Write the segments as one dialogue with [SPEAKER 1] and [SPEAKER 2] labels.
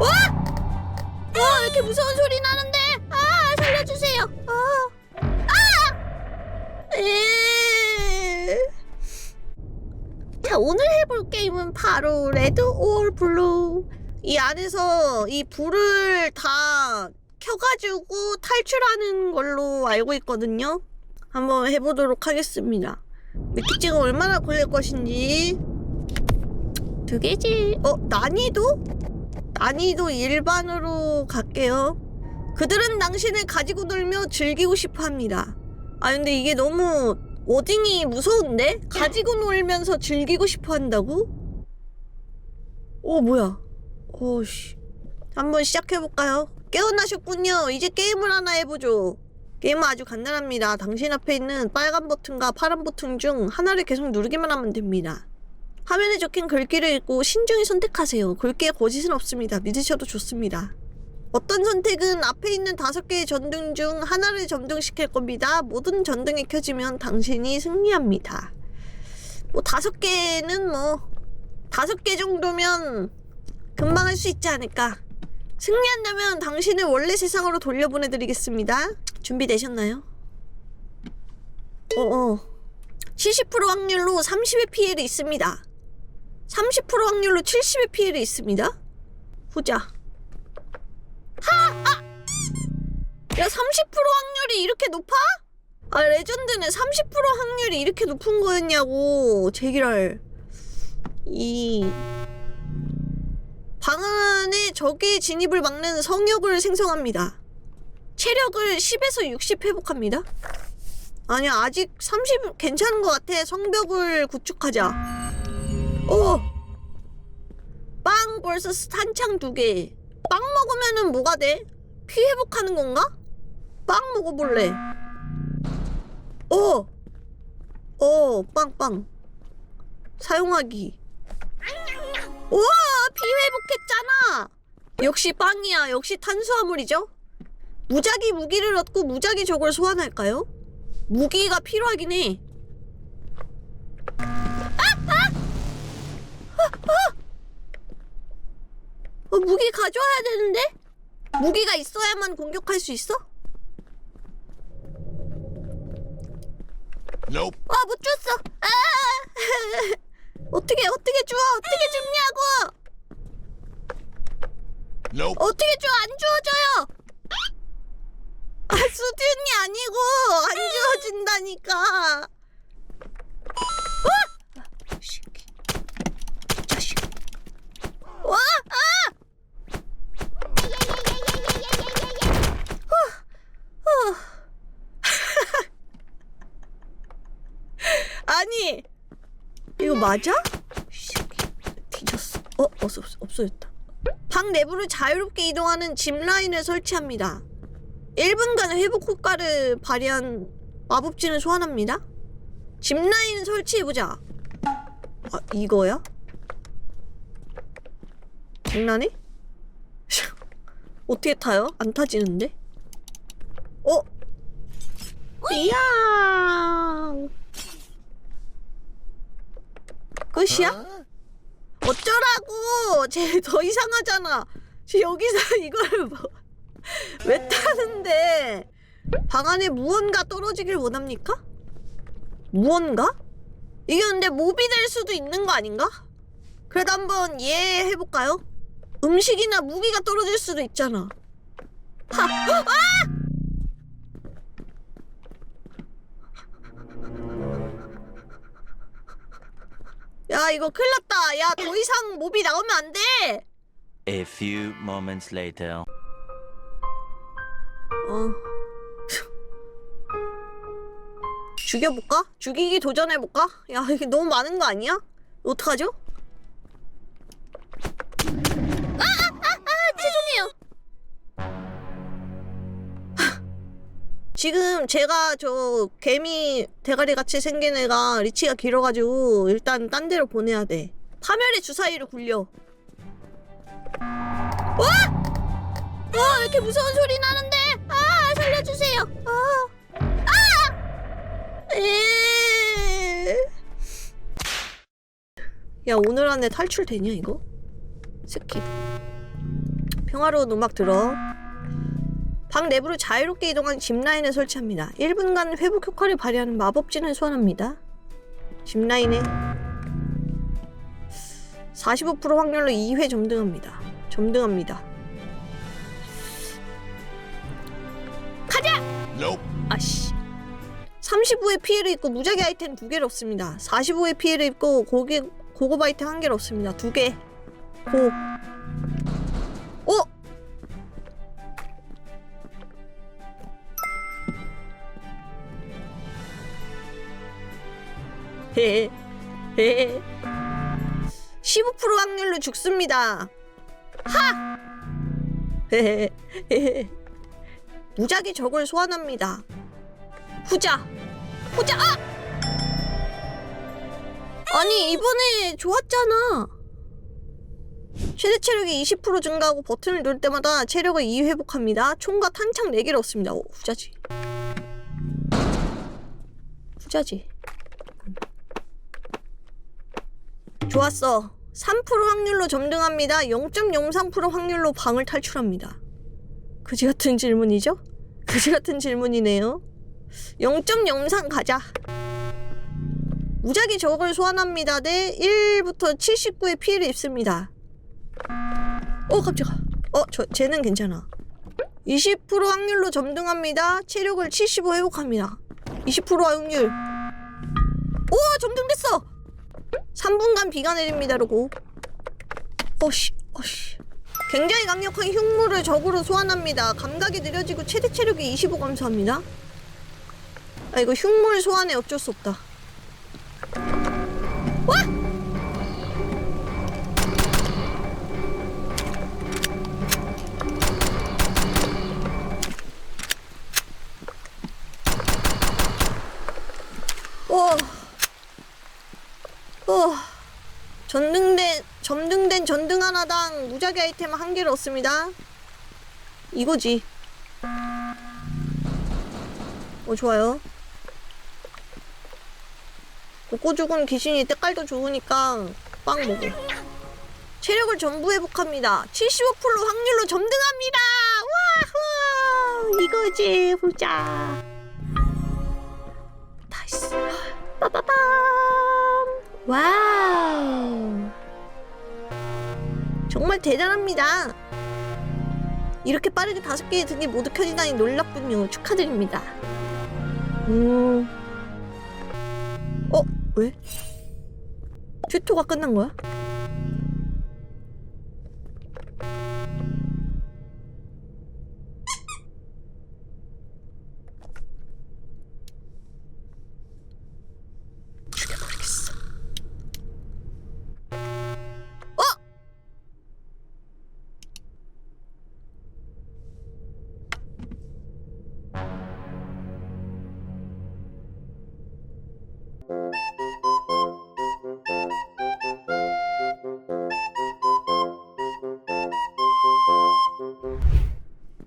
[SPEAKER 1] 와! 와, 왜 이렇게 무서운 소리 나는데? 아, 살려주세요. 아, 아! 에. 자, 오늘 해볼 게임은 바로 레드 올 블루. 이 안에서 이 불을 다 켜가지고 탈출하는 걸로 알고 있거든요. 한번 해보도록 하겠습니다. 미키찌가 얼마나 걸릴 것인지. 두 개지. 어, 난이도? 난이도 일반으로 갈게요. 그들은 당신을 가지고 놀며 즐기고 싶어 합니다. 아, 근데 이게 너무 워딩이 무서운데? 가지고 놀면서 즐기고 싶어 한다고? 어, 뭐야. 어씨. 한번 시작해볼까요? 깨어나셨군요. 이제 게임을 하나 해보죠. 게임은 아주 간단합니다. 당신 앞에 있는 빨간 버튼과 파란 버튼 중 하나를 계속 누르기만 하면 됩니다. 화면에 적힌 글귀를 읽고 신중히 선택하세요. 글귀에 거짓은 없습니다. 믿으셔도 좋습니다. 어떤 선택은 앞에 있는 다섯 개의 전등 중 하나를 점등시킬 겁니다. 모든 전등이 켜지면 당신이 승리합니다. 뭐 다섯 개는 뭐 다섯 개 정도면 금방 할 수 있지 않을까. 승리한다면 당신을 원래 세상으로 돌려보내드리겠습니다. 준비되셨나요? 어어. 70% 확률로 30의 피해를 있습니다. 30% 확률로 70의 피해를 있습니다. 보자. 하! 아! 야, 30% 확률이 이렇게 높아? 아, 레전드는 30% 확률이 이렇게 높은 거였냐고. 제기랄. 이. 방 안에 적의 진입을 막는 성역을 생성합니다. 체력을 10에서 60 회복합니다. 아니야, 아직 30 괜찮은 것 같아. 성벽을 구축하자. 오! 빵 vs 탄창 두 개. 빵 먹으면은 뭐가 돼? 피 회복하는 건가? 빵 먹어볼래. 오! 오, 빵빵. 사용하기. 우와! 피 회복했잖아! 역시 빵이야. 역시 탄수화물이죠? 무작위 무기를 얻고 무작위 저걸 소환할까요? 무기가 필요하긴 해. 어, 무기 가져와야 되는데? 무기가 있어야만 공격할 수 있어?
[SPEAKER 2] Nope.
[SPEAKER 1] 아, 못 줬어. 아! 어떻게 어떻게 줘? 어떻게 줍냐고?
[SPEAKER 2] Nope.
[SPEAKER 1] 어떻게 줘? 안 주어져요. 아, 수준이 아니고 안 주어진다니까. 와! 새끼. 자식. 와! 아! 후, 후. 아니 이거 맞아? 뒤졌어. 어 없어 없어 없어졌다. 방 내부를 자유롭게 이동하는 짚 라인을 설치합니다. 1분간 회복 효과를 발휘한 마법진을 소환합니다. 짚 라인 설치해보자. 아 이거야? 장난해? 어떻게 타요? 안 타지는데? 어? 이야 끝이야? 어쩌라고! 쟤 더 이상하잖아. 쟤 여기서 이걸 뭐, 왜 타는데? 방 안에 무언가 떨어지길 원합니까? 무언가? 이게 근데 몹이 될 수도 있는 거 아닌가? 그래도 한번 이해해볼까요? 음식이나 무기가 떨어질 수도 있잖아. 하! 아! 야 이거 큰일 났다. 야 더 이상 몹이 나오면 안 돼.
[SPEAKER 3] A few moments later.
[SPEAKER 1] 어. 죽여볼까? 죽이기 도전해볼까? 야, 이게 너무 많은 거 아니야? 어떡하죠? 지금 제가 저 개미 대가리 같이 생긴 애가 리치가 길어가지고 일단 딴 데로 보내야 돼. 파멸의 주사위를 굴려. 와! 와, 왜 이렇게 무서운 소리 나는데? 아, 살려주세요. 아, 아! 에. 야, 오늘 안에 탈출되냐, 이거? 스킵. 평화로운 음악 들어. 방 내부로 자유롭게 이동한 짚라인을 설치합니다. 1분간 회복 효과를 발휘하는 마법진을 소환합니다. 짚라인에 45% 확률로 2회 점등합니다. 점등합니다.
[SPEAKER 2] Nope.
[SPEAKER 1] 아씨. 35의 피해를 입고 무작위 아이템 두 개를 얻습니다. 45의 피해를 입고 고기, 고급 아이템 한 개를 얻습니다. 두 개. 고. 15% 확률로 죽습니다. 하! 무작위 적을 소환합니다. 후자! 후자! 아! 아니 이번에 좋았잖아. 최대 체력이 20% 증가하고 버튼을 누를 때마다 체력을 2 회복합니다. 총과 탄창 4개를 얻습니다. 오, 후자지. 후자지. 좋았어. 3% 확률로 점등합니다. 0.03% 확률로 방을 탈출합니다. 그지 같은 질문이죠? 그지 같은 질문이네요. 0.03 가자. 무작위 적을 소환합니다. 네, 1부터 79의 피해를 입습니다. 어, 깜짝아. 어, 저, 쟤는 괜찮아. 20% 확률로 점등합니다. 체력을 75 회복합니다. 20% 확률. 오, 점등됐어! 3분간 비가 내립니다, 라고. 어씨, 어씨. 굉장히 강력한 흉물을 적으로 소환합니다. 감각이 느려지고 최대 체력이 25 감소합니다. 아 이거 흉물 소환에 어쩔 수 없다. 전등된 점등된 전등 하나당 무작위 아이템 한 개를 얻습니다. 이거지. 어 좋아요. 먹고 죽은 귀신이 때깔도 좋으니까 빵 먹어. 체력을 전부 회복합니다. 75% 확률로 점등합니다. 와후 이거지 보자. 나이스. 빠바밤. 와 정말 대단합니다. 이렇게 빠르게 다섯 개의 등이 모두 켜지다니 놀랍군요. 축하드립니다. 음. 어? 왜? 튜토가 끝난 거야?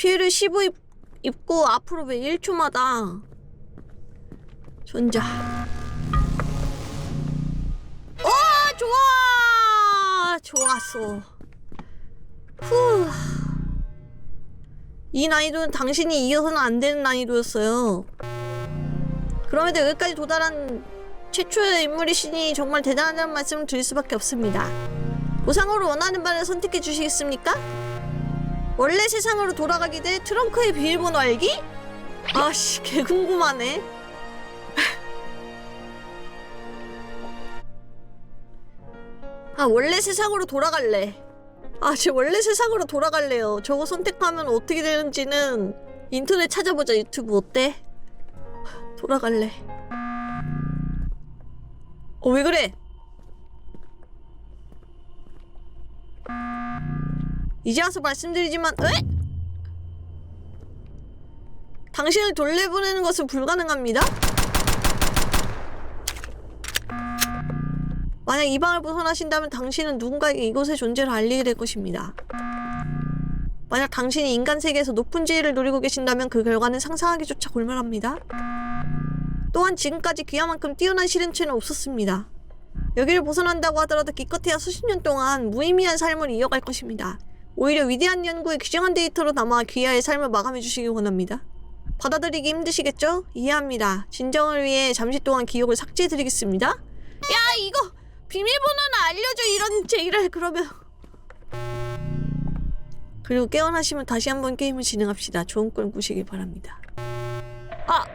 [SPEAKER 1] 피해를 15 입, 입고 앞으로 매 1초마다 전자 와 좋아! 좋았어. 후. 이 난이도는 당신이 이어서는 안 되는 난이도였어요. 그럼에도 여기까지 도달한 최초의 인물이시니 정말 대단하다는 말씀을 드릴 수밖에 없습니다. 보상으로 원하는 바를 선택해 주시겠습니까? 원래 세상으로 돌아가게 돼 트렁크의 비밀번호 알기? 아씨 개 궁금하네. 아 원래 세상으로 돌아갈래. 아저 원래 세상으로 돌아갈래요. 저거 선택하면 어떻게 되는지는 인터넷 찾아보자 유튜브. 어때? 돌아갈래. 어 왜 그래 이제 와서 말씀드리지만 에? 당신을 돌려보내는 것은 불가능합니다. 만약 이 방을 벗어나신다면 당신은 누군가에게 이곳의 존재를 알리게 될 것입니다. 만약 당신이 인간 세계에서 높은 지위를 누리고 계신다면 그 결과는 상상하기조차 골멸합니다. 또한 지금까지 그야만큼 뛰어난 실현체는 없었습니다. 여기를 벗어난다고 하더라도 기껏해야 수십 년 동안 무의미한 삶을 이어갈 것입니다. 오히려 위대한 연구의 귀중한 데이터로 남아 귀하의 삶을 마감해 주시기 원합니다. 받아들이기 힘드시겠죠? 이해합니다. 진정을 위해 잠시 동안 기억을 삭제해 드리겠습니다. 야 이거 비밀번호는 알려줘 이런 제기를 그러면 그리고 깨어나시면 다시 한번 게임을 진행합시다. 좋은 꿈 꾸시길 바랍니다. 아!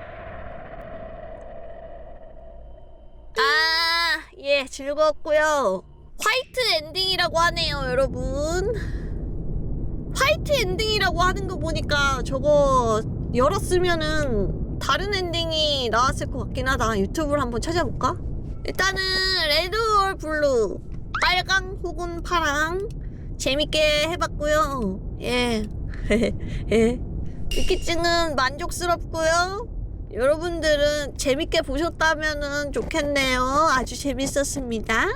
[SPEAKER 1] 아, 예, 즐거웠고요. 화이트 엔딩이라고 하네요, 여러분. 화이트 엔딩이라고 하는 거 보니까 저거 열었으면은 다른 엔딩이 나왔을 것 같긴 하다. 유튜브를 한번 찾아볼까? 일단은 레드 올 블루, 빨강 혹은 파랑 재밌게 해봤고요. 예. 예. 위키증은 만족스럽고요. 여러분들은 재밌게 보셨다면 좋겠네요. 아주 재밌었습니다.